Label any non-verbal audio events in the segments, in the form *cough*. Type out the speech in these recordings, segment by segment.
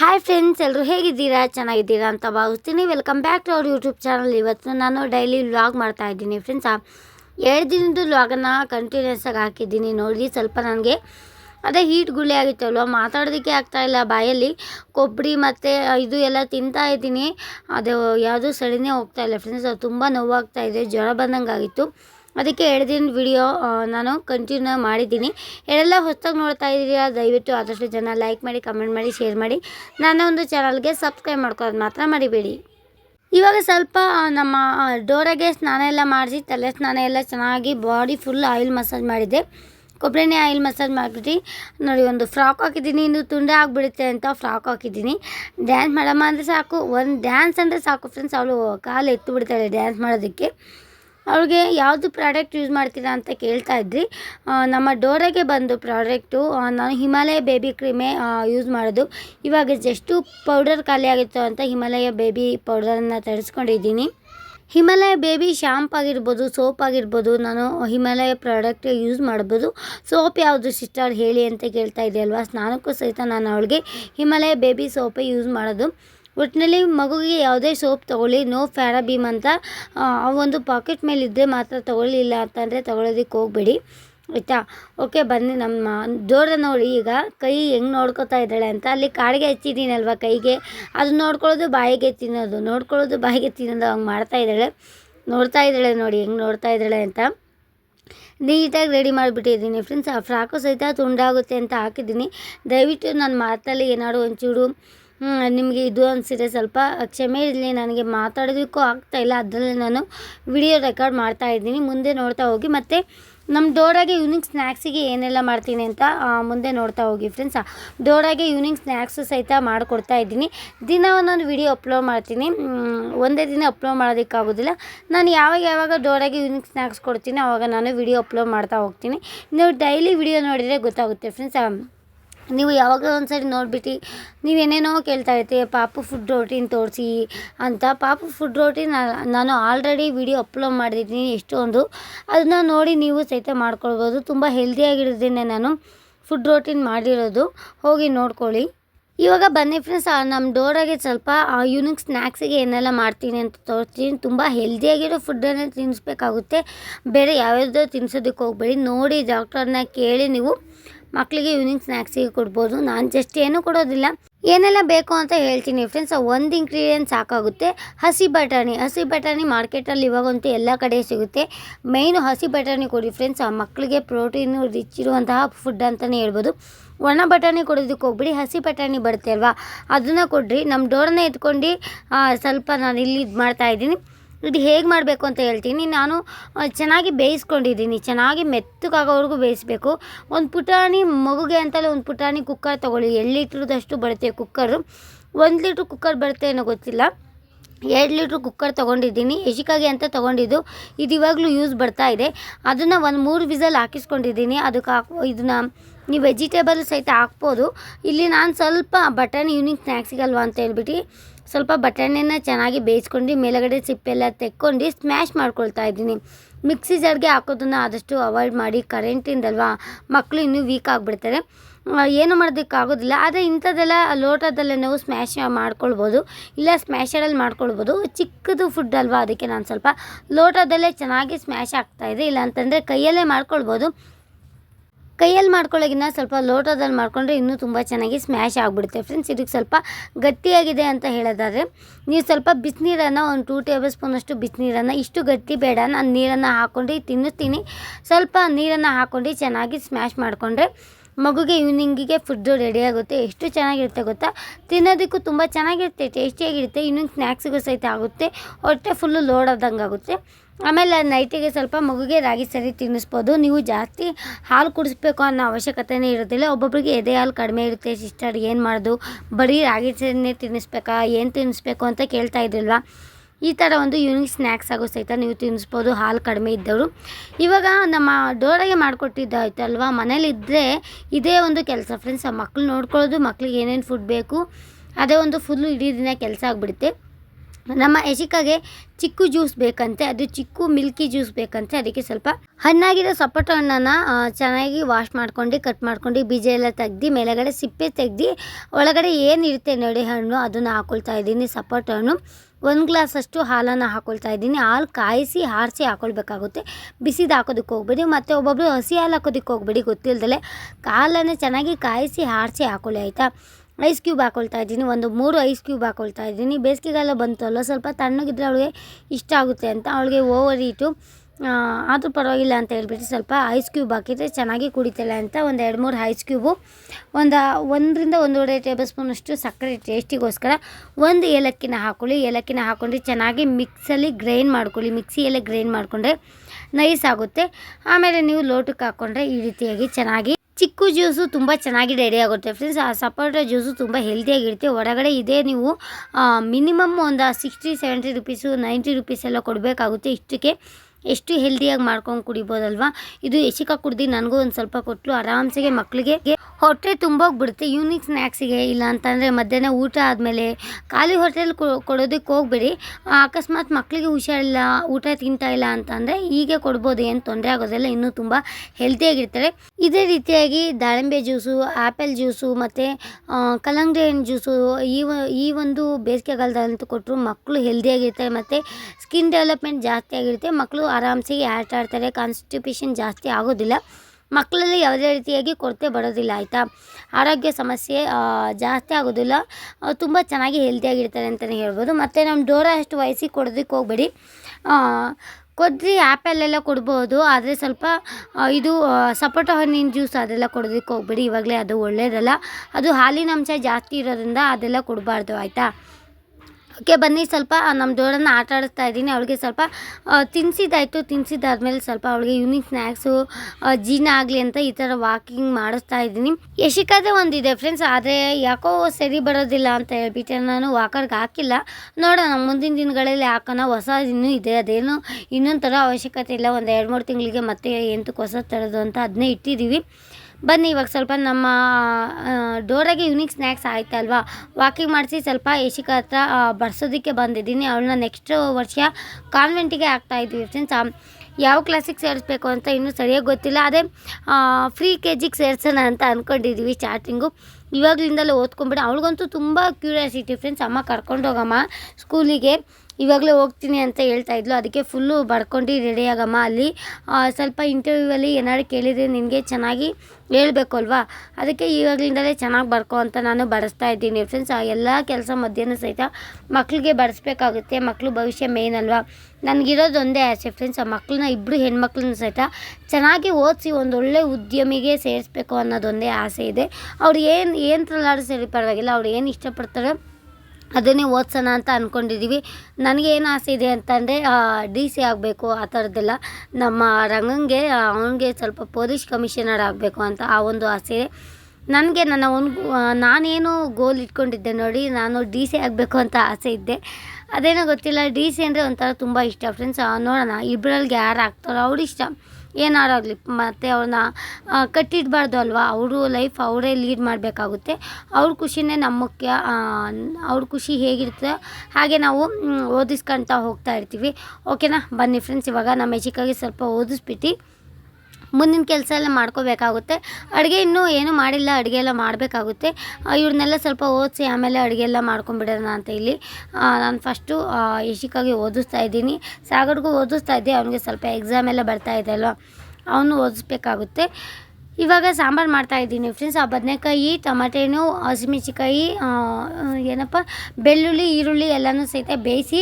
Hi friends ಎಲ್ಲರೂ ಹೇಗಿದ್ದೀರಾ? ಚೆನ್ನಾಗಿದ್ದೀರಾ ಅಂತ ಭಾವಿಸ್ತೀನಿ. Welcome back to our YouTube channel ಇವತ್ತು ನಾನು ಡೈಲಿ ವ್ಲಾಗ್ ಮಾಡ್ತಾ ಇದ್ದೀನಿ ಫ್ರೆಂಡ್ಸ್ ಎರಡು ದಿನದ ವ್ಲಾಗನ್ನು ಕಂಟಿನ್ಯೂಸ್ ಆಗಿ ಹಾಕಿದ್ದೀನಿ. ನೋಡಿ, ಸ್ವಲ್ಪ ನನಗೆ ಅದೇ ಹೀಟ್ ಗುಳಿ ಆಗಿತ್ತಲ್ವ? ಮಾತಾಡೋದಕ್ಕೆ ಆಗ್ತಾಯಿಲ್ಲ ಬಾಯಲ್ಲಿ ಕೊಬ್ಬರಿ ಮತ್ತು ಇದು ಎಲ್ಲ ತಿಂತಾ ಇದ್ದೀನಿ. ಅದು ಯಾವುದೂ ಸಡಿನೇ ಹೋಗ್ತಾ ಇಲ್ಲ ಫ್ರೆಂಡ್ಸ್ ಅದು ತುಂಬ ನೋವಾಗ್ತಾಯಿದೆ ಜ್ವರ ಬಂದಂಗೆ ಆಗಿತ್ತು ಅದಕ್ಕೆ ಎರಡು ದಿನದ ವಿಡಿಯೋ ನಾನು ಕಂಟಿನ್ಯೂ ಮಾಡಿದ್ದೀನಿ. ಯಾರೆಲ್ಲ ಹೊಸದಾಗಿ ನೋಡ್ತಾ ಇದ್ದೀರಾ ದಯವಿಟ್ಟು ಆದಷ್ಟು ಜನ ಲೈಕ್ ಮಾಡಿ ಕಮೆಂಟ್ ಮಾಡಿ ಶೇರ್ ಮಾಡಿ. ನನ್ನ ಒಂದು ಚಾನಲ್ಗೆ ಸಬ್ಸ್ಕ್ರೈಬ್ ಮಾಡ್ಕೊಳ್ಳೋದು ಮಾತ್ರ ಮರಿಬೇಡಿ. ಇವಾಗ ಸ್ವಲ್ಪ ನಮ್ಮ ಡೋರಾಗೆ ಸ್ನಾನ ಎಲ್ಲ ಮಾಡಿಸಿ, ತಲೆ ಸ್ನಾನ ಎಲ್ಲ ಚೆನ್ನಾಗಿ ಬಾಡಿ ಫುಲ್ ಆಯಿಲ್ ಮಸಾಜ್ ಮಾಡಿದ್ದೆ. ಕೊಬ್ಬರಿ ಆಯಿಲ್ ಮಸಾಜ್ ಮಾಡಿಬಿಟ್ಟು ನೋಡಿ, ಒಂದು ಫ್ರಾಕ್ ಹಾಕಿದ್ದೀನಿ. ಇನ್ನು ತುಂಡೆ ಆಗಿಬಿಡುತ್ತೆ ಅಂತ ಫ್ರಾಕ್ ಹಾಕಿದ್ದೀನಿ. ಡ್ಯಾನ್ಸ್ ಮಾಡಮ್ಮ ಅಂದರೆ ಸಾಕು. ಒಂದು ಡ್ಯಾನ್ಸ್ ಅಂದರೆ ಸಾಕು ಫ್ರೆಂಡ್ಸ್ ಅವಳು ಕಾಲು ಎತ್ತು ಬಿಡ್ತಾಳೆ ಡ್ಯಾನ್ಸ್ ಮಾಡೋದಕ್ಕೆ. ಅವ್ಳಿಗೆ ಯಾವುದು ಪ್ರಾಡಕ್ಟ್ ಯೂಸ್ ಮಾಡ್ತೀರಾ ಅಂತ ಕೇಳ್ತಾ ಇದ್ರಿ. ನಮ್ಮ ಡೋರಾಗೆ ಬಂದು ಪ್ರಾಡಕ್ಟು ನಾನು ಹಿಮಾಲಯ ಬೇಬಿ ಕ್ರೀಮೇ ಯೂಸ್ ಮಾಡೋದು. ಇವಾಗ ಜಸ್ಟು ಪೌಡರ್ ಖಾಲಿ ಆಗಿತ್ತು ಅಂತ ಹಿಮಾಲಯ ಬೇಬಿ ಪೌಡರನ್ನು ತರಿಸ್ಕೊಂಡಿದ್ದೀನಿ. ಹಿಮಾಲಯ ಬೇಬಿ ಶಾಂಪ್ ಆಗಿರ್ಬೋದು, ಸೋಪ್ ಆಗಿರ್ಬೋದು, ನಾನು ಹಿಮಾಲಯ ಪ್ರಾಡಕ್ಟ್ ಯೂಸ್ ಮಾಡ್ಬೋದು. ಸೋಪ್ ಯಾವುದು ಸಿಸ್ಟರ್ ಹೇಳಿ ಅಂತ ಕೇಳ್ತಾ ಇದೆ ಅಲ್ವಾ? ಸ್ನಾನಕ್ಕೂ ಸಹಿತ ನಾನು ಅವಳಿಗೆ ಹಿಮಾಲಯ ಬೇಬಿ ಸೋಪೇ ಯೂಸ್ ಮಾಡೋದು. ಒಟ್ಟಿನಲ್ಲಿ ಮಗುವಿಗೆ ಯಾವುದೇ ಸೋಪ್ ತೊಗೊಳ್ಳಿ ನೋ ಫ್ಯಾರಬೀಮ್ ಅಂತ. ಆ, ಒಂದು ಪಾಕೆಟ್ ಮೇಲೆ ಇದ್ದರೆ ಮಾತ್ರ ತೊಗೊಳ್ಳಿಲ್ಲ ಅಂತಂದರೆ ತೊಗೊಳೋದಕ್ಕೆ ಹೋಗಬೇಡಿ ಆಯಿತಾ? ಓಕೆ ಬನ್ನಿ ನಮ್ಮ ಡೋರ ನೋಡಿ ಈಗ ಕೈ ಹೆಂಗೆ ನೋಡ್ಕೋತಾ ಇದ್ದಾಳೆ ಅಂತ. ಅಲ್ಲಿ ಕಾಡಿಗೆ ಹಚ್ಚಿದ್ದೀನಲ್ವ ಕೈಗೆ? ಅದು ನೋಡ್ಕೊಳ್ಳೋದು ಬಾಯಿಗೆ ತಿನ್ನೋದು ನೋಡ್ಕೊಳ್ಳೋದು ಬಾಯಿಗೆ ತಿನ್ನೋದು ಹಂಗೆ ಮಾಡ್ತಾ ಇದ್ದಾಳೆ. ನೋಡ್ತಾ ಇದ್ದಾಳೆ ನೋಡಿ ಹೆಂಗೆ ನೋಡ್ತಾ ಇದ್ದಾಳೆ ಅಂತ. ನೀಟಾಗಿ ರೆಡಿ ಮಾಡಿಬಿಟ್ಟಿದ್ದೀನಿ ಫ್ರೆಂಡ್ಸ್ ಆ ಫ್ರಾಕು ಸಹಿತ ತುಂಡಾಗುತ್ತೆ ಅಂತ ಹಾಕಿದ್ದೀನಿ. ದಯವಿಟ್ಟು ನನ್ನ ಮಾತಲ್ಲಿ ಏನಾದ್ರು ಒಂಚೂರು ನಿಮಗೆ ಇದು ಅನಿಸಿದೆ ಸ್ವಲ್ಪ ಕ್ಷಮೆ ಇರಲಿ, ನನಗೆ ಮಾತಾಡೋದಕ್ಕೂ ಆಗ್ತಾ ಇಲ್ಲ, ಅದರಲ್ಲಿ ನಾನು ವಿಡಿಯೋ ರೆಕಾರ್ಡ್ ಮಾಡ್ತಾ ಇದ್ದೀನಿ, ಮುಂದೆ ನೋಡ್ತಾ ಹೋಗಿ. ಮತ್ತು ನಮ್ಮ ಡೋರಾಗೆ ಈವ್ನಿಂಗ್ ಸ್ನ್ಯಾಕ್ಸಿಗೆ ಏನೆಲ್ಲ ಮಾಡ್ತೀನಿ ಅಂತ ಮುಂದೆ ನೋಡ್ತಾ ಹೋಗಿ ಫ್ರೆಂಡ್ಸ್ ಡೋರಾಗೆ ಈವ್ನಿಂಗ್ ಸ್ನ್ಯಾಕ್ಸು ಸಹಿತ ಮಾಡಿಕೊಡ್ತಾ ಇದ್ದೀನಿ. ದಿನ ಒಂದೊಂದು ವಿಡಿಯೋ ಅಪ್ಲೋಡ್ ಮಾಡ್ತೀನಿ. ಒಂದೇ ದಿನ ಅಪ್ಲೋಡ್ ಮಾಡೋದಕ್ಕಾಗೋದಿಲ್ಲ. ನಾನು ಯಾವಾಗ ಯಾವಾಗ ಡೋರಾಗೆ ಈವ್ನಿಂಗ್ ಸ್ನ್ಯಾಕ್ಸ್ ಕೊಡ್ತೀನಿ ಆವಾಗ ನಾನು ವಿಡಿಯೋ ಅಪ್ಲೋಡ್ ಮಾಡ್ತಾ ಹೋಗ್ತೀನಿ. ನೀವು ಡೈಲಿ ವಿಡಿಯೋ ನೋಡಿದರೆ ಗೊತ್ತಾಗುತ್ತೆ ಫ್ರೆಂಡ್ಸ್ ನೀವು ಯಾವಾಗ ಒಂದ್ಸರಿ ನೋಡ್ಬಿಟ್ಟು ಏನೇನೋ ಕೇಳ್ತಾ ಇರ್ತೀವಿ ಪಾಪು ಫುಡ್ ರೋಟೀನ್ ತೋರಿಸಿ ಅಂತ. ಪಾಪು ಫುಡ್ ರೋಟೀನ್ ನಾನು ಆಲ್ರೆಡಿ ವಿಡಿಯೋ ಅಪ್ಲೋಡ್ ಮಾಡಿದ್ದೀನಿ ಎಷ್ಟೊಂದು. ಅದನ್ನ ನೋಡಿ ನೀವು ಸಹಿತ ಮಾಡ್ಕೊಳ್ಬೋದು. ತುಂಬ ಹೆಲ್ದಿಯಾಗಿರೋದನ್ನೇ ನಾನು ಫುಡ್ ರೋಟೀನ್ ಮಾಡಿರೋದು. ಹೋಗಿ ನೋಡ್ಕೊಳ್ಳಿ. ಇವಾಗ ಬನ್ನಿ ಫ್ರೆಂಡ್ಸ್ ನಮ್ಮ ಡೋರಾಗೆ ಸ್ವಲ್ಪ ಯೂನಿಕ್ ಸ್ನ್ಯಾಕ್ಸಿಗೆ ಏನೆಲ್ಲ ಮಾಡ್ತೀನಿ ಅಂತ ತೋರಿಸ್ತೀನಿ. ತುಂಬ ಹೆಲ್ದಿಯಾಗಿರೋ ಫುಡ್ಡನ್ನೇ ತಿನ್ನಿಸ್ಬೇಕಾಗುತ್ತೆ ಬೇರೆ ಯಾವ್ಯಾವುದೋ ತಿನ್ನಿಸೋದಕ್ಕೆ ಹೋಗಬೇಡಿ. ನೋಡಿ ಡಾಕ್ಟರ್ನ ಕೇಳಿ ನೀವು ಮಕ್ಕಳಿಗೆ ಈವ್ನಿಂಗ್ ಸ್ನ್ಯಾಕ್ಸಿಗೆ ಕೊಡ್ಬೋದು. ನಾನು ಜಸ್ಟ್ ಏನೂ ಕೊಡೋದಿಲ್ಲ. ಏನೆಲ್ಲ ಬೇಕು ಅಂತ ಹೇಳ್ತೀನಿ ಫ್ರೆಂಡ್ಸ್ ಒಂದು ಇಂಗ್ರೀಡಿಯೆಂಟ್ ಸಾಕಾಗುತ್ತೆ. ಹಸಿ ಬಟಾಣಿ. ಹಸಿ ಬಟಾಣಿ ಮಾರ್ಕೆಟಲ್ಲಿ ಇವಾಗಂತೂ ಎಲ್ಲ ಕಡೆ ಸಿಗುತ್ತೆ. ಮೇಯ್ನು ಹಸಿ ಬಟಾಣಿ ಕೊಡಿ ಫ್ರೆಂಡ್ಸ್ ಆ ಮಕ್ಕಳಿಗೆ ಪ್ರೋಟೀನು ರಿಚ್ ಇರುವಂತಹ ಫುಡ್ ಅಂತಲೇ ಹೇಳ್ಬೋದು. ಒಣ ಬಟಾಣಿ ಕೊಡೋದಕ್ಕೆ ಹೋಗ್ಬಿಡಿ. ಹಸಿ ಬಟಾಣಿ ಬರುತ್ತೆ ಅಲ್ವಾ? ಅದನ್ನು ಕೊಡ್ರಿ. ನಮ್ಮ ಡೋರನ್ನ ಎತ್ಕೊಂಡು ಸ್ವಲ್ಪ ನಾನು ಇಲ್ಲಿ ಇದು ಮಾಡ್ತಾ ಇದ್ದೀನಿ. ಇದು ಹೇಗೆ ಮಾಡಬೇಕು ಅಂತ ಹೇಳ್ತೀನಿ. ನಾನು ಚೆನ್ನಾಗಿ ಬೇಯಿಸ್ಕೊಂಡಿದ್ದೀನಿ. ಚೆನ್ನಾಗಿ ಮೆತ್ತಗಾಗೋವರೆಗೂ ಬೇಯಿಸಬೇಕು. ಒಂದು ಪುಟಾಣಿ ಮಗುಗೆ ಅಂತಲೇ ಒಂದು ಪುಟಾಣಿ ಕುಕ್ಕರ್ ತೊಗೊಳ್ಳಿ. ಎರಡು ಲೀಟ್ರದಷ್ಟು ಬರುತ್ತೆ ಕುಕ್ಕರು ಒಂದು ಲೀಟ್ರ್ ಕುಕ್ಕರ್ ಬರುತ್ತೆ ಏನೋ ಗೊತ್ತಿಲ್ಲ. ಎರಡು ಲೀಟ್ರ್ ಕುಕ್ಕರ್ ತೊಗೊಂಡಿದ್ದೀನಿ. ಎಶಿಕಾಗೆ ಅಂತ ತೊಗೊಂಡಿದ್ದು. ಇದು ಇವಾಗಲೂ ಯೂಸ್ ಬರ್ತಾ ಇದೆ. ಅದನ್ನು ಒಂದು ಮೂರು ವಿಸಲ್ ಹಾಕಿಸ್ಕೊಂಡಿದ್ದೀನಿ. ಅದಕ್ಕೆ ಹಾಕ್, ಇದನ್ನು ನೀವು ವೆಜಿಟೇಬಲ್ ಸಹಿತ ಹಾಕ್ಬೋದು. ಇಲ್ಲಿ ನಾನು ಸ್ವಲ್ಪ ಬಟಾಣಿ ಈವ್ನಿಂಗ್ ಸ್ನ್ಯಾಕ್ಸಿಗಲ್ವಾ ಅಂತ ಹೇಳ್ಬಿಟ್ಟು ಸ್ವಲ್ಪ ಬಟಾಣಿನ ಚೆನ್ನಾಗಿ ಬೇಯಿಸ್ಕೊಂಡು ಮೇಲುಗಡೆ ಸಿಪ್ಪೆಲ್ಲ ತೆಕ್ಕೊಂಡು ಸ್ಮ್ಯಾಶ್ ಮಾಡ್ಕೊಳ್ತಾ ಇದ್ದೀನಿ. ಮಿಕ್ಸಿ ಜಾರ್ಗೆ ಹಾಕೋದನ್ನು ಆದಷ್ಟು ಅವಾಯ್ಡ್ ಮಾಡಿ ಕರೆಂಟಿಂದಲ್ವಾ ಮಕ್ಕಳು ಇನ್ನೂ ವೀಕ್ ಆಗಿಬಿಡ್ತಾರೆ. ಏನು ಮಾಡೋದಕ್ಕಾಗೋದಿಲ್ಲ ಆದರೆ ಇಂಥದ್ದೆಲ್ಲ ಲೋಟದಲ್ಲೇ ನಾವು ಸ್ಮ್ಯಾಶ್ ಮಾಡ್ಕೊಳ್ಬೋದು. ಇಲ್ಲ ಸ್ಮ್ಯಾಶರಲ್ಲಿ ಮಾಡ್ಕೊಳ್ಬೋದು. ಚಿಕ್ಕದು ಫುಡ್ ಅಲ್ವಾ? ಅದಕ್ಕೆ ನಾನು ಸ್ವಲ್ಪ ಲೋಟದಲ್ಲೇ ಚೆನ್ನಾಗಿ ಸ್ಮ್ಯಾಶ್ ಆಗ್ತಾಯಿದೆ ಇಲ್ಲ ಅಂತಂದರೆ ಕೈಯಲ್ಲೇ ಮಾಡ್ಕೊಳ್ಬೋದು. ಕೈಯಲ್ಲಿ ಮಾಡ್ಕೊಳ್ಳೋಗಿನ್ನ ಸ್ವಲ್ಪ ಲೋಟದಲ್ಲಿ ಮಾಡಿಕೊಂಡ್ರೆ ಇನ್ನೂ ತುಂಬ ಚೆನ್ನಾಗಿ ಸ್ಮ್ಯಾಶ್ ಆಗಿಬಿಡುತ್ತೆ. ಫ್ರೆಂಡ್ಸ್ ಇದಕ್ಕೆ ಸ್ವಲ್ಪ ಗಟ್ಟಿಯಾಗಿದೆ ಅಂತ ಹೇಳೋದಾದರೆ, ನೀವು ಸ್ವಲ್ಪ ಬಿಸಿನೀರನ್ನು ಒಂದು ಟೂ ಟೇಬಲ್ ಸ್ಪೂನಷ್ಟು ಬಿಸಿನೀರನ್ನು, ಇಷ್ಟು ಗಟ್ಟಿ ಬೇಡ, ನಾನು ನೀರನ್ನು ಹಾಕ್ಕೊಂಡು ತಿನ್ನಿಸ್ತೀನಿ ಸ್ವಲ್ಪ ನೀರನ್ನು ಹಾಕ್ಕೊಂಡು ಚೆನ್ನಾಗಿ ಸ್ಮ್ಯಾಶ್ ಮಾಡಿಕೊಂಡ್ರೆ ಮಗುಗೆ ಈವ್ನಿಂಗಿಗೆ ಫುಡ್ಡು ರೆಡಿ ಆಗುತ್ತೆ. ಎಷ್ಟು ಚೆನ್ನಾಗಿರುತ್ತೆ ಗೊತ್ತಾ? ತಿನ್ನೋದಕ್ಕೂ ತುಂಬ ಚೆನ್ನಾಗಿರುತ್ತೆ ಟೇಸ್ಟಿಯಾಗಿರುತ್ತೆ ಇನ್ನೊಂದು ಸ್ನ್ಯಾಕ್ಸಿಗೂ ಸಹಿತ ಆಗುತ್ತೆ. ಹೊಟ್ಟೆ ಫುಲ್ಲು ಲೋಡ್ ಆದಂಗೆ ಆಗುತ್ತೆ. ಆಮೇಲೆ ನೈಟಿಗೆ ಸ್ವಲ್ಪ ಮಗುಗೆ ರಾಗಿ ಸರಿ ತಿನ್ನಿಸ್ಬೋದು. ನೀವು ಜಾಸ್ತಿ ಹಾಲು ಕುಡಿಸ್ಬೇಕು ಅನ್ನೋ ಅವಶ್ಯಕತೆನೇ ಇರೋದಿಲ್ಲ. ಒಬ್ಬೊಬ್ಬರಿಗೆ ಎದೆ ಹಾಲು ಕಡಿಮೆ ಇರುತ್ತೆ. ಸಿಸ್ಟರ್ ಏನು ಮಾಡೋದು? ಬರೀ ರಾಗಿ ಸರಿನೇ ತಿನ್ನಿಸ್ಬೇಕಾ? ಏನು ತಿನ್ನಿಸ್ಬೇಕು ಅಂತ ಕೇಳ್ತಾ ಇದ್ರಲ್ವಾ ಈ ಥರ ಒಂದು ಯೂನಿಕ್ ಸ್ನ್ಯಾಕ್ಸ್ ಆಗೋ ಸಹಿತ ನೀವು ತಿನ್ನಿಸ್ಬೋದು. ಹಾಲು ಕಡಿಮೆ ಇದ್ದವರು. ಇವಾಗ ನಮ್ಮ ಡೋರಾಗೆ ಮಾಡಿಕೊಟ್ಟಿದ್ದಾಯ್ತಲ್ವಾ ಮನೇಲಿದ್ದರೆ ಇದೇ ಒಂದು ಕೆಲಸ. ಫ್ರೆಂಡ್ಸ್ ಆ ಮಕ್ಳು ನೋಡ್ಕೊಳ್ಳೋದು, ಮಕ್ಳಿಗೆ ಏನೇನು ಫುಡ್ ಬೇಕು, ಅದೇ ಒಂದು ಫುಲ್ಲು ಇಡೀ ದಿನ ಕೆಲಸ ಆಗಿಬಿಡುತ್ತೆ. ನಮ್ಮ ಯಶಿಕಾಗೆ ಚಿಕ್ಕು ಜ್ಯೂಸ್ ಬೇಕಂತೆ. ಅದು ಚಿಕ್ಕು ಮಿಲ್ಕಿ ಜ್ಯೂಸ್ ಬೇಕಂತೆ. ಅದಕ್ಕೆ ಸ್ವಲ್ಪ ಹಣ್ಣಾಗಿರೋ ಸಪೋಟ ಹಣ್ಣನ್ನು ಚೆನ್ನಾಗಿ ವಾಶ್ ಮಾಡ್ಕೊಂಡು ಕಟ್ ಮಾಡ್ಕೊಂಡು ಬೀಜ ಎಲ್ಲ ತೆಗ್ದು, ಮೇಲೆಗಡೆ ಸಿಪ್ಪೆ ತೆಗ್ದು, ಒಳಗಡೆ ಏನಿರುತ್ತೆ ನೋಡಿ ಹಣ್ಣು, ಅದನ್ನು ಹಾಕೊಳ್ತಾ ಇದ್ದೀನಿ. ಸಪೋಟ ಹಣ್ಣು. ಒಂದು ಗ್ಲಾಸಷ್ಟು ಹಾಲನ್ನು ಹಾಕ್ಕೊಳ್ತಾ ಇದ್ದೀನಿ. ಹಾಲು ಕಾಯಿಸಿ, ಆರಿಸಿ ಹಾಕೊಳ್ಬೇಕಾಗುತ್ತೆ. ಬಿಸಿದು ಹಾಕೋದಕ್ಕೆ ಹೋಗ್ಬೇಡಿ. ಮತ್ತು ಒಬ್ಬೊಬ್ಬರು ಹಸಿ ಹಾಲು ಹಾಕೋದಕ್ಕೆ ಹೋಗ್ಬೇಡಿ ಗೊತ್ತಿಲ್ಲದಲ್ಲೇ ಹಾಲನ್ನು ಚೆನ್ನಾಗಿ ಕಾಯಿಸಿ, ಆರಿಸಿ ಹಾಕೊಳ್ಳಿ, ಆಯಿತಾ? ಐಸ್ ಕ್ಯೂಬ್ ಹಾಕೊಳ್ತಾ ಇದ್ದೀನಿ. ಒಂದು ಮೂರು ಐಸ್ ಕ್ಯೂಬ್ ಹಾಕೊಳ್ತಾ ಇದ್ದೀನಿ. ಬೇಸಿಗೆಗಾಲ ಬಂತಲ್ಲ ಸ್ವಲ್ಪ ತಣ್ಣಗಿದ್ರೆ ಅವಳಿಗೆ ಇಷ್ಟ ಆಗುತ್ತೆ ಅಂತ. ಅವಳಿಗೆ ಓವರ್ ಹೀಟು. ಆದರೂ ಪರವಾಗಿಲ್ಲ ಅಂತ ಹೇಳ್ಬಿಟ್ಟು ಸ್ವಲ್ಪ ಐಸ್ ಕ್ಯೂಬ್ ಹಾಕಿದರೆ ಚೆನ್ನಾಗಿ ಕುಡಿತಲ್ಲ ಅಂತ ಒಂದು ಎರಡು ಮೂರು ಐಸ್ ಕ್ಯೂಬು. ಒಂದು, ಒಂದರಿಂದ ಒಂದೂವರೆ ಟೇಬಲ್ ಸ್ಪೂನಷ್ಟು ಸಕ್ಕರೆ ಟೇಸ್ಟಿಗೋಸ್ಕರ ಒಂದು ಏಲಕ್ಕಿನ ಹಾಕೊಳ್ಳಿ. ಏಲಕ್ಕಿನ ಹಾಕ್ಕೊಂಡು ಚೆನ್ನಾಗಿ ಮಿಕ್ಸಲ್ಲಿ ಗ್ರೈಂಡ್ ಮಾಡ್ಕೊಳ್ಳಿ. ಮಿಕ್ಸಿಯಲ್ಲೇ ಗ್ರೈಂಡ್ ಮಾಡಿಕೊಂಡ್ರೆ ನೈಸ್ ಆಗುತ್ತೆ. ಆಮೇಲೆ ನೀವು ಲೋಟಕ್ಕೆ ಹಾಕ್ಕೊಂಡ್ರೆ ಈ ರೀತಿಯಾಗಿ ಚೆನ್ನಾಗಿ ಚಿಕ್ಕು ಜ್ಯೂಸು ತುಂಬ ಚೆನ್ನಾಗಿ ರೆಡಿ ಆಗುತ್ತೆ ಫ್ರೆಂಡ್ಸ್ ಆ ಸಪೋಟ ಜ್ಯೂಸು ತುಂಬ ಹೆಲ್ದಿಯಾಗಿರುತ್ತೆ ಹೊರಗಡೆ ಇದೇ ನೀವು ಮಿನಿಮಮ್ ಒಂದು sixty seventy rupees ninety rupees ಎಲ್ಲ ಕೊಡಬೇಕಾಗುತ್ತೆ ಇಷ್ಟಕ್ಕೆ. ಎಷ್ಟು ಹೆಲ್ದಿಯಾಗಿ ಮಾಡ್ಕೊಂಡು ಕುಡಿಬೋದಲ್ವಾ? ಇದು ಎಶಿಕ ಕುಡ್ದು ನನಗೂ ಒಂದು ಸ್ವಲ್ಪ ಕೊಟ್ಟಲು ಆರಾಮ್ಸೆಗೆ ಮಕ್ಕಳಿಗೆ ಹೊಟ್ಟೆ ತುಂಬೋಗ್ಬಿಡುತ್ತೆ ಈವ್ನಿಂಗ್ ಸ್ನ್ಯಾಕ್ಸಿಗೆ ಇಲ್ಲ ಅಂತಂದರೆ ಮಧ್ಯಾಹ್ನ ಊಟ ಆದಮೇಲೆ ಖಾಲಿ ಹೊಟ್ಟೆಲಿ ಕೊಡೋದಕ್ಕೆ ಹೋಗ್ಬೇಡಿ. ಅಕಸ್ಮಾತ್ ಮಕ್ಕಳಿಗೆ ಹುಷಾರಿಲ್ಲ, ಊಟ ತಿಂತಾ ಇಲ್ಲ ಅಂತಂದರೆ ಹೀಗೆ ಕೊಡ್ಬೋದು, ಏನು ತೊಂದರೆ ಆಗೋದಿಲ್ಲ. ಇನ್ನೂ ತುಂಬ ಹೆಲ್ತಿಯಾಗಿರ್ತಾರೆ ಇದೇ ರೀತಿಯಾಗಿ ದಾಳಿಂಬೆ ಜ್ಯೂಸು ಆ್ಯಪಲ್ ಜ್ಯೂಸು ಮತ್ತು ಕಲ್ಲಂಗಡಿ ಹಣ್ಣು ಜ್ಯೂಸು ಈ ಈ ಒಂದು ಬೇಸಿಗೆಗಾಲದಂತೂ ಕೊಟ್ಟರು ಮಕ್ಕಳು ಹೆಲ್ದಿಯಾಗಿರ್ತಾರೆ ಮತ್ತು ಸ್ಕಿನ್ ಡೆವಲಪ್ಮೆಂಟ್ ಜಾಸ್ತಿ ಆಗಿರುತ್ತೆ. ಮಕ್ಕಳು ಆರಾಮ್ಸಿಗೆ ಆಟ ಆಡ್ತಾರೆ ಕಾನ್ಸ್ಟಿಪೇಷನ್ ಜಾಸ್ತಿ ಆಗೋದಿಲ್ಲ. ಮಕ್ಕಳಲ್ಲಿ ಯಾವುದೇ ರೀತಿಯಾಗಿ ಕೊರತೆ ಬರೋದಿಲ್ಲ, ಆಯಿತಾ? ಆರೋಗ್ಯ ಸಮಸ್ಯೆ ಜಾಸ್ತಿ ಆಗೋದಿಲ್ಲ. ತುಂಬ ಚೆನ್ನಾಗಿ ಹೆಲ್ತಿಯಾಗಿರ್ತಾರೆ ಅಂತಲೇ ಹೇಳ್ಬೋದು. ಮತ್ತು ನಮ್ಮ ಡೋರಾ ಅಷ್ಟು ವಯಸ್ಸಿಗೆ ಕೊಡೋದಕ್ಕೆ ಹೋಗಬೇಡಿ. ಕೊದ್ರಿ ಆ್ಯಪಲ್ಲೆಲ್ಲ ಕೊಡ್ಬೋದು. ಆದರೆ ಸ್ವಲ್ಪ ಇದು ಸಪೋಟ ಹಣ್ಣಿನ ಜ್ಯೂಸ್ ಅದೆಲ್ಲ ಕೊಡೋದಕ್ಕೆ ಹೋಗಬೇಡಿ. ಇವಾಗಲೇ ಅದು ಒಳ್ಳೆಯದಲ್ಲ ಅದು ಹಾಲಿನಂಶ ಜಾಸ್ತಿ ಇರೋದ್ರಿಂದ ಅದೆಲ್ಲ ಕೊಡಬಾರ್ದು, ಆಯಿತಾ? ಓಕೆ, ಬನ್ನಿ ಸ್ವಲ್ಪ ನಮ್ಮ ಡೋರನ್ನು ಆಟ ಆಡಿಸ್ತಾ ಇದ್ದೀನಿ. ಅವಳಿಗೆ ಸ್ವಲ್ಪ ತಿನ್ಸಿದ್ದಾಯಿತು, ತಿನ್ಸಿದ್ದಾದ್ಮೇಲೆ ಸ್ವಲ್ಪ ಅವಳಿಗೆ ಯೂನಿಕ್ ಸ್ನ್ಯಾಕ್ಸು ಜೀನ ಆಗಲಿ ಅಂತ ಈ ಥರ ವಾಕಿಂಗ್ ಮಾಡಿಸ್ತಾ ಇದ್ದೀನಿ. ಯಶಿಕಾದೇ ಒಂದಿದೆ ಫ್ರೆಂಡ್ಸ್ ಆದರೆ ಯಾಕೋ ಸರಿ ಬರೋದಿಲ್ಲ ಅಂತ ಹೇಳ್ಬಿಟ್ಟು ನಾನು ವಾಕರ್ಗೆ ಹಾಕಿಲ್ಲ. ನೋಡೋಣ, ಮುಂದಿನ ದಿನಗಳಲ್ಲಿ ಹಾಕೋಣ, ಹೊಸ ಇನ್ನೂ ಇದೆ. ಅದೇನು ಇನ್ನೊಂದು ಥರ ಅವಶ್ಯಕತೆ ಇಲ್ಲ. ಒಂದು ಎರಡು ಮೂರು ತಿಂಗಳಿಗೆ ಮತ್ತೆ ಎಂತಕ್ಕೆ ಹೊಸ ಥರದ್ದು ಅಂತ ಅದನ್ನೇ ಇಟ್ಟಿದ್ದೀವಿ. ಬನ್ನಿ, ಇವಾಗ ಸ್ವಲ್ಪ ನಮ್ಮ ಡೋರಾಗೆ ಯೂನಿಕ್ ಸ್ನ್ಯಾಕ್ಸ್ ಆಯ್ತಲ್ವಾ? ವಾಕಿಂಗ್ ಮಾಡಿಸಿ ಸ್ವಲ್ಪ ಯಶಿಕ ಹತ್ರ ಬರ್ಸೋದಕ್ಕೆ ಬಂದಿದ್ದೀನಿ. ಅವಳನ್ನ ನೆಕ್ಸ್ಟ್ ವರ್ಷ ಕಾನ್ವೆಂಟಿಗೆ ಆಗ್ತಾ ಇದ್ದೀವಿ ಫ್ರೆಂಡ್ಸ್ ಯಾವ ಕ್ಲಾಸಿಗೆ ಸೇರಿಸ್ಬೇಕು ಅಂತ ಇನ್ನೂ ಸರಿಯಾಗಿ ಗೊತ್ತಿಲ್ಲ. ಅದೇ ಫ್ರೀ ಕೆ ಜಿಗೆ ಸೇರಿಸೋಣ ಅಂತ ಅಂದ್ಕೊಂಡಿದ್ದೀವಿ ಸ್ಟಾರ್ಟಿಂಗು ಇವಾಗಲಿಂದಲೇ ಓದ್ಕೊಂಬಿಡಿ. ಅವಳಿಗಂತೂ ತುಂಬ ಕ್ಯೂರಿಯಾಸಿಟಿ ಫ್ರೆಂಡ್ಸ್ ಅಮ್ಮ ಕರ್ಕೊಂಡೋಗಮ್ಮ ಸ್ಕೂಲಿಗೆ ಇವಾಗಲೇ ಹೋಗ್ತೀನಿ ಅಂತ ಹೇಳ್ತಾ ಇದ್ಲು. ಅದಕ್ಕೆ ಫುಲ್ಲು ಬಡ್ಕೊಂಡು ರೆಡಿ ಆಗಮ್ಮ ಅಲ್ಲಿ. ಆ, ಸ್ವಲ್ಪ ಇಂಟರ್ವ್ಯೂವಲ್ಲಿ ಏನಾದ್ರು ಕೇಳಿದರೆ ನಿನಗೆ ಚೆನ್ನಾಗಿ ಹೇಳಬೇಕು ಅಲ್ವಾ? ಅದಕ್ಕೆ ಇವಾಗಲಿಂದಲೇ ಚೆನ್ನಾಗಿ ಬರ್ಕೊ ಅಂತ ನಾನು ಬಡಿಸ್ತಾ ಇದ್ದೀನಿ ಫ್ರೆಂಡ್ಸ್ ಎಲ್ಲ ಕೆಲಸ ಮಧ್ಯಾಹ್ನ ಸಹಿತ ಮಕ್ಕಳಿಗೆ ಬಡಿಸ್ಬೇಕಾಗುತ್ತೆ ಮಕ್ಕಳು ಭವಿಷ್ಯ ಮೇನ್ ಅಲ್ವಾ? ನನಗಿರೋದು ಒಂದೇ ಆಸೆ ಫ್ರೆಂಡ್ಸ್ ಆ ಮಕ್ಕಳನ್ನ ಇಬ್ಬರು ಹೆಣ್ಮಕ್ಳನ್ನ ಸಹಿತ ಚೆನ್ನಾಗಿ ಓದಿಸಿ ಒಂದೊಳ್ಳೆ ಉದ್ಯಮಿಗೆ ಸೇರಿಸ್ಬೇಕು ಅನ್ನೋದೊಂದೇ ಆಸೆ ಇದೆ. ಅವ್ರು ಏನು ಏನು ತಲಾಡು ಸರಿ ಪರವಾಗಿಲ್ಲ. ಅವ್ರು ಏನು ಇಷ್ಟಪಡ್ತಾರೋ ಅದನ್ನೇ ಓದ್ಸೋಣ ಅಂತ ಅಂದ್ಕೊಂಡಿದ್ದೀವಿ ನನಗೆ ಏನು ಆಸೆ ಇದೆ ಅಂತಂದರೆ ಡಿ ಸಿ ಆಗಬೇಕು, ಆ ಥರದ್ದೆಲ್ಲ. ನಮ್ಮ ರಂಗಂಗೆ ಅವನಿಗೆ ಸ್ವಲ್ಪ ಪೊಲೀಸ್ ಕಮಿಷನರ್ ಆಗಬೇಕು ಅಂತ ಆ ಒಂದು ಆಸೆ. ನನಗೆ ನನ್ನ ಒಂದು ನಾನೇನು ಗೋಲ್ ಇಟ್ಕೊಂಡಿದ್ದೆ ನೋಡಿ, ನಾನು ಡಿ ಸಿ ಆಗಬೇಕು ಅಂತ ಆಸೆ ಇದ್ದೆ. ಅದೇನೋ ಗೊತ್ತಿಲ್ಲ, ಡಿ ಸಿ ಅಂದರೆ ಒಂಥರ ತುಂಬ ಇಷ್ಟ. ಫ್ರೆಂಡ್ಸ್ ನೋಡೋಣ ಇಬ್ಬರಲ್ಲಿ ಯಾರು ಆಗ್ತಾರೋ ಅವ್ರು ಇಷ್ಟ. ಏನಾರಾಗಲಿ ಮತ್ತು ಅವ್ರನ್ನ ಕಟ್ಟಿಡಬಾರ್ದು ಅಲ್ವಾ? ಅವರು ಲೈಫ್ ಅವರೇ ಲೀಡ್ ಮಾಡಬೇಕಾಗುತ್ತೆ. ಅವ್ರ ಖುಷಿನೇ ನಮ್ಮ ಮುಖ್ಯ ಅವ್ರ ಖುಷಿ ಹೇಗಿರ್ತದೆ ಹಾಗೆ ನಾವು ಓದಿಸ್ಕೊಳ್ತಾ ಹೋಗ್ತಾ ಇರ್ತೀವಿ. ಓಕೆನಾ ಬನ್ನಿ ಫ್ರೆಂಡ್ಸ್ ಇವಾಗ ನಮ್ಮ ಮೆಚಿಕಾಗಿ ಸ್ವಲ್ಪ ಓದಿಸ್ಬಿಟ್ಟು ಮುಂದಿನ ಕೆಲಸ ಎಲ್ಲ ಮಾಡ್ಕೋಬೇಕಾಗುತ್ತೆ. ಅಡುಗೆ ಇನ್ನೂ ಏನೂ ಮಾಡಿಲ್ಲ, ಅಡುಗೆ ಎಲ್ಲ ಮಾಡಬೇಕಾಗುತ್ತೆ. ಇವ್ರನ್ನೆಲ್ಲ ಸ್ವಲ್ಪ ಓದಿಸಿ ಆಮೇಲೆ ಅಡುಗೆ ಎಲ್ಲ ಮಾಡ್ಕೊಂಬಿಡೋಣ ಅಂತ ಇಲ್ಲಿ. ನಾನು ಫಸ್ಟು ಯಶಿಕಾಗಿ ಓದಿಸ್ತಾ ಇದ್ದೀನಿ. ಸಾಗರ್ಗೂ ಓದಿಸ್ತಾ ಇದ್ದೆ, ಅವನಿಗೆ ಸ್ವಲ್ಪ ಎಕ್ಸಾಮ್ ಎಲ್ಲ ಬರ್ತಾ ಇದೆ ಅಲ್ವಾ? ಅವನು ಓದಿಸ್ಬೇಕಾಗುತ್ತೆ. ಇವಾಗ ಸಾಂಬಾರು ಮಾಡ್ತಾ ಇದ್ದೀನಿ ಫ್ರೆಂಡ್ಸ್ ಆ ಬದನೆಕಾಯಿ ಟಮಾಟೆ ಹಸಿಮೆಣಸಿಕಾಯಿ ಏನಪ್ಪ, ಬೆಳ್ಳುಳ್ಳಿ, ಈರುಳ್ಳಿ ಎಲ್ಲನೂ ಸಹಿತ ಬೇಯಿಸಿ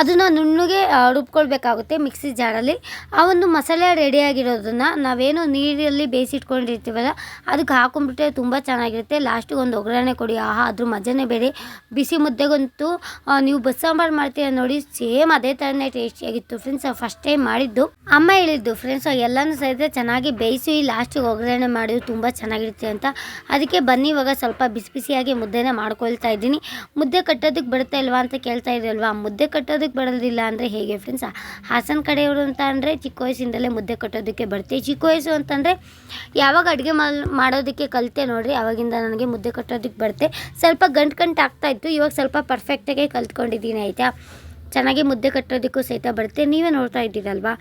ಅದನ್ನು ನುಣ್ಣಗೆ ರುಬ್ಕೊಳ್ಬೇಕಾಗುತ್ತೆ ಮಿಕ್ಸಿ ಜಾರಲ್ಲಿ. ಆ ಒಂದು ಮಸಾಲೆ ರೆಡಿಯಾಗಿರೋದನ್ನು ನಾವೇನು ನೀರಲ್ಲಿ ಬೇಯಿಸಿಟ್ಕೊಂಡಿರ್ತೀವಲ್ಲ, ಅದಕ್ಕೆ ಹಾಕೊಂಡ್ಬಿಟ್ರೆ ತುಂಬ ಚೆನ್ನಾಗಿರುತ್ತೆ. ಲಾಸ್ಟಿಗೆ ಒಂದು ಒಗ್ಗರಣೆ ಕೊಡಿ. ಆಹಾ, ಅದ್ರ ಮಜಾನೇ ಬೇರೆ. ಬಿಸಿ ಮುದ್ದೆಗಂತೂ ನೀವು ಬಸ್ಸಾಂಬಾರು ಮಾಡ್ತೀರ ನೋಡಿ, ಸೇಮ್ ಅದೇ ಥರನೇ ಟೇಸ್ಟಿಯಾಗಿತ್ತು ಫ್ರೆಂಡ್ಸ್. ಫಸ್ಟ್ ಟೈಮ್ ಮಾಡಿದ್ದು. ಅಮ್ಮ ಹೇಳಿದ್ದು, ಫ್ರೆಂಡ್ಸ್ ಎಲ್ಲನೂ ಸಹಿತ ಚೆನ್ನಾಗಿ ಬೇಯಿಸಿ, ಲಾಸ್ಟಿಗೆ ಒಗ್ಗರಣೆ ಮಾಡಿದ್ರು ತುಂಬ ಚೆನ್ನಾಗಿರುತ್ತೆ ಅಂತ. ಅದಕ್ಕೆ ಬನ್ನಿ, ಇವಾಗ ಸ್ವಲ್ಪ ಬಿಸಿ ಬಿಸಿಯಾಗಿ ಮುದ್ದೆನೇ ಮಾಡ್ಕೊಳ್ತಾ ಇದ್ದೀನಿ. ಮುದ್ದೆ ಕಟ್ಟೋದಕ್ಕೆ ಬರುತ್ತೆ ಇಲ್ವಾ ಅಂತ ಕೇಳ್ತಾ ಇದ್ರಲ್ವಾ ಮುದ್ದೆ ಕಟ್ಟೋದಕ್ಕೆ ಬರೋದಿಲ್ಲ ಅಂದರೆ ಹೇಗೆ ಫ್ರೆಂಡ್ಸ್ ಹಾಸನ ಕಡೆಯವರು ಅಂತ ಅಂದರೆ ಚಿಕ್ಕ ವಯಸ್ಸಿಂದಲೇ ಮುದ್ದೆ ಕಟ್ಟೋದಕ್ಕೆ ಬರುತ್ತೆ ಚಿಕ್ಕ ವಯಸ್ಸು ಅಂತಂದರೆ ಯಾವಾಗ ಅಡುಗೆ ಮಾಡೋದಕ್ಕೆ ಕಲಿತೆ ನೋಡಿರಿ, ಅವಾಗಿಂದ ನನಗೆ ಮುದ್ದೆ ಕಟ್ಟೋದಕ್ಕೆ ಬರ್ತೆ ಸ್ವಲ್ಪ ಗಂಟು ಗಂಟು ಆಗ್ತಾ ಇತ್ತು, ಇವಾಗ ಸ್ವಲ್ಪ ಪರ್ಫೆಕ್ಟಾಗೆ ಕಲ್ತ್ಕೊಂಡಿದ್ದೀನಿ, ಆಯಿತಾ? ಚೆನ್ನಾಗಿ ಮುದ್ದೆ ಕಟ್ಟೋದಕ್ಕೂ ಸಹಿತ ಬರುತ್ತೆ. ನೀವೇ ನೋಡ್ತಾ ಇದ್ದೀರಲ್ವಾ?